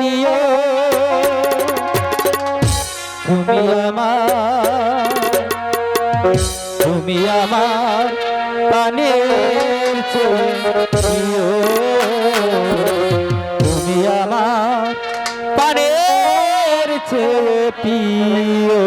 নিও। তুমি আমার তুমি আমার প্রাণের তুমি আমার প্রাণের চেয়ে পিও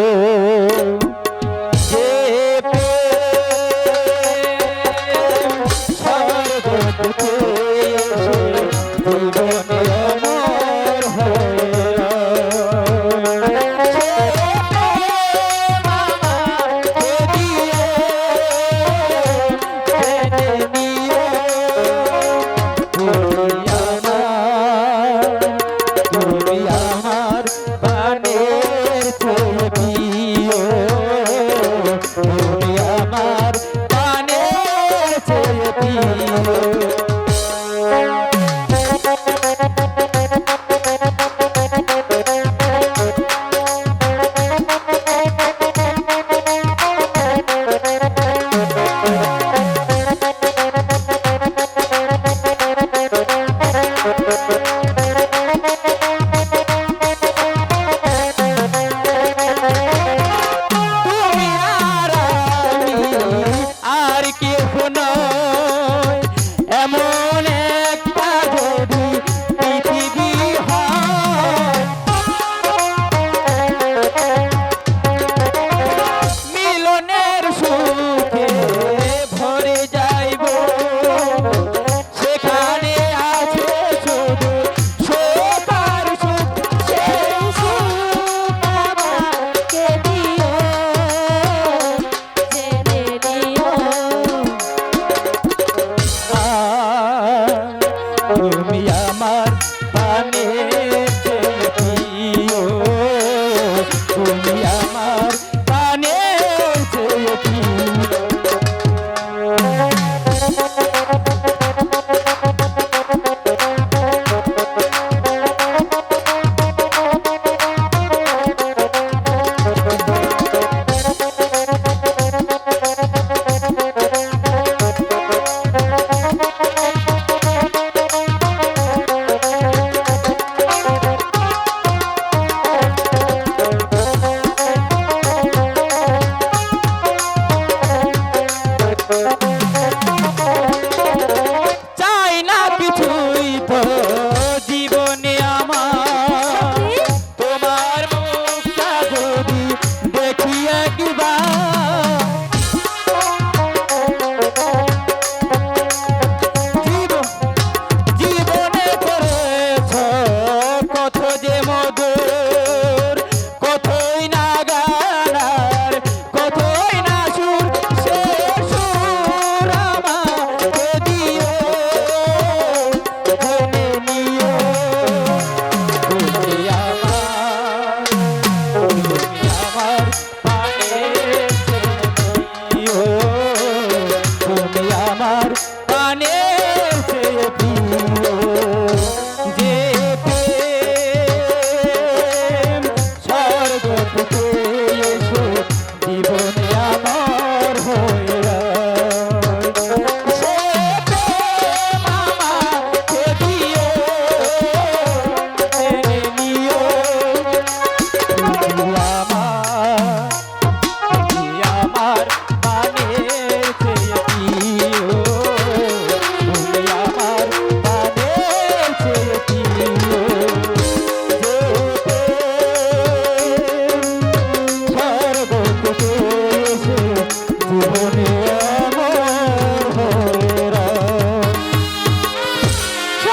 তুমি আমার